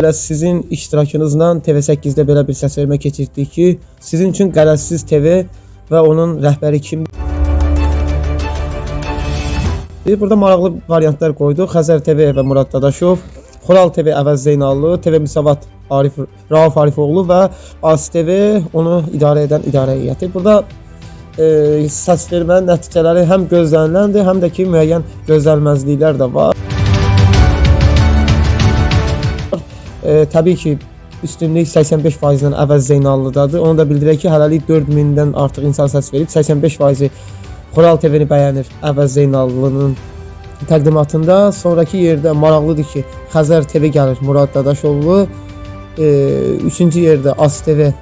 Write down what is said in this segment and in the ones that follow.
Belə sizin iştirakınızla TV8-də belə bir səsvermə keçirdik ki, sizin üçün Qərəzsiz TV və onun rəhbəri kimdir? Burada maraqlı variantlar qoyduq. Xəzər TV və Murad Dadaşov, Xoral TV Əvəz Zeynallı, TV Müsavat Arif Rauf Arifoğlu və AS TV onu idarə edən idarə heyəti. Burada e, səs vermənin nəticələri həm gözləniləndir, həm də ki müəyyən gözlənilməzliklər də var. E, təbii ki üstünlük 85%-dən əvəz Zeynallıdadır. Onu da bildirək ki, hələlik 4000-dən artıq insan səs verib 85%-i Xoral TV-ni bəyənir Əvəz Zeynallının təqdimatında. Sonrakı yerdə maraqlıdır ki, Xəzər TV gəlir Murad Dadaşoğlu. E, üçüncü yerdə AS TV,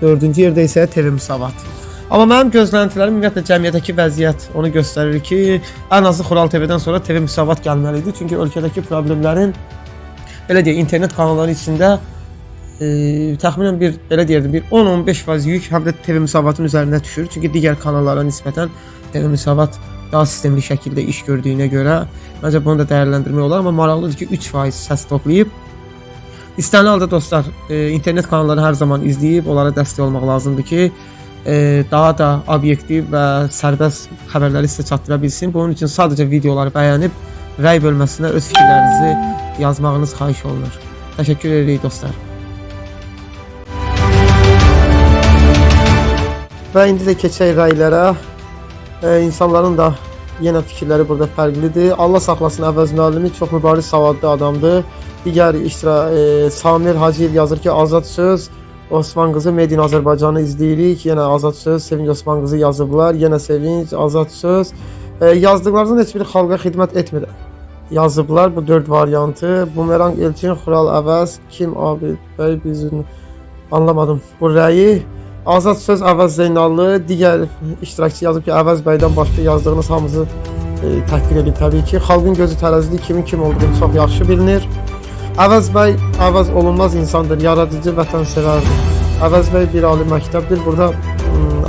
dördüncü yerdə isə TV Müsavat. Amma mənim gözləntilərim ümumiyyətlə cəmiyyətdəki vəziyyət onu göstərir ki, ən azı Xoral TV-dən sonra TV Müsavat gəlməli idi. Çünki ölkədəki problemlərin belə deyək, internet kanalları içində e, təxminən bir belə deyirdim, bir 10-15% yük həm də TV Müsavatın üzərinə düşür. Çünki digər kanallara nisbətən TV Müsavat daha sistemli şəkildə iş gördüyünə görə məncə bunu da dəyərləndirmək olar, amma maraqlıdır ki, 3% səs toplayıb İstənilən halda dostlar, e, internet kanallarını hər zaman izləyib onlara dəstək olmaq lazımdır ki, e, daha da obyektiv və sərbəst xəbərləri sizə çatdıra bilsin. Bunun üçün sadəcə videoları bəyənib rəy bölməsinə öz fikirlərinizi yazmağınız xahiş olunur. Təşəkkür edirik dostlar. Və indi də keçək rəylərə. E, insanların da yenə fikirləri burada fərqlidir. Allah saxlasın Əvəz müəllimi çox mübariz savadlı adamdır. Digər iştira e, Samir Hacıyev yazır ki, Azad söz Osman qızı Made in Azərbaycanı izləyirik. Yenə Azad söz Sevinç Osman qızı yazıblar. Yenə Sevinç Azad söz e, yazdıqlarının heç biri xalqa xidmət etmir. Yazıblar bu 4 variantı. Bumerang Elçin Xural Əvəz kim abi bəy bizim anlamadım. Bu rəyi Azad söz Əvəz Zeynallı, digər iştirakçı yazıb ki, Əvəz bəydən başqa yazdığınız hamısı e, təhqir edin təbii ki. Xalqın gözü tərəzidir, kimin kim olduğunu çox yaxşı bilinir. Əvəz bəy əvəz olunmaz insandır, yaradıcı vətənsevərdir. Əvəz bəy bir ali məktəbdir. Burada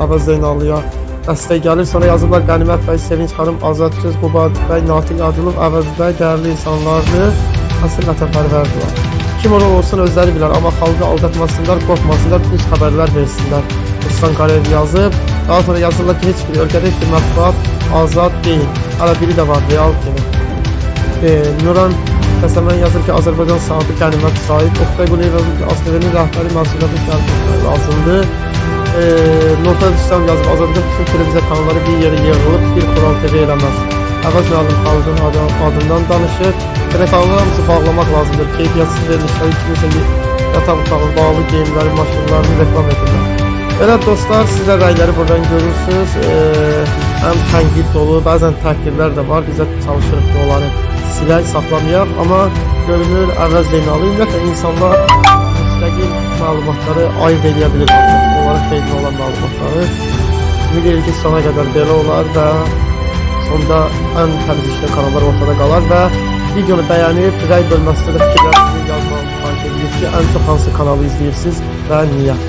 Əvəz Zeynallıya dəstək gəlir. Sonra yazıblar Qənimət bəy, Sevinç xanım, Azad söz, Qubad bəy, Natiq Adılov, Əvəz bəy dəyərli insanlardır. Əsl vətənpərvərdirlər. Kim olur olsun özləri bilər, amma xalqı aldatmasınlar, qorxmasınlar, düz xəbərlər versinlər. Ruslan Qarev yazıb. Daha sonra yazırlar ki, heç bir ölkədə bir mətbuat azad deyil. Hələ biri də var, real kimi. E, Nuran Qəsəmən yazır ki, Azərbaycan saatı qənimət sahib. Oktay Quliyev yazır ki, ASTV-nin rəhbəri məsuliyyəti lazımdır. E, Nurtan Rüstəm yazıb, Azərbaycan bütün televiziya kanalları bir yerə yığılıb, bir Xural TV eləməz. Əvəz müəllim xalqın adı, adından danışır. Telekanalları hamısı bağlamaq lazımdır. Keyfiyyətsiz verilişləri kiminsə yataq otağı, bağlı geyimləri, maşınlarını reklam edirlər. Belə dostlar, siz də rəyləri buradan görürsünüz. Ee, həm tənqid dolu, bəzən təhqirlər də var. Biz də çalışırıq ki, onları silək, saxlamayaq. Amma görünür, əvəz Zeynallı ümumiyyətlə insanlar müstəqil məlumatları ayırt edə bilir. Onlara xeyirli olan məlumatları. Ümid edirəm ki, sona qədər belə olar və sonda ən təmiz işlək kanallar ortada qalar və videonu bəyənib rəy bölməsində də fikirlərinizi yazmağı xahiş edirik ki, ən çox hansı kanalı izləyirsiniz və niyə?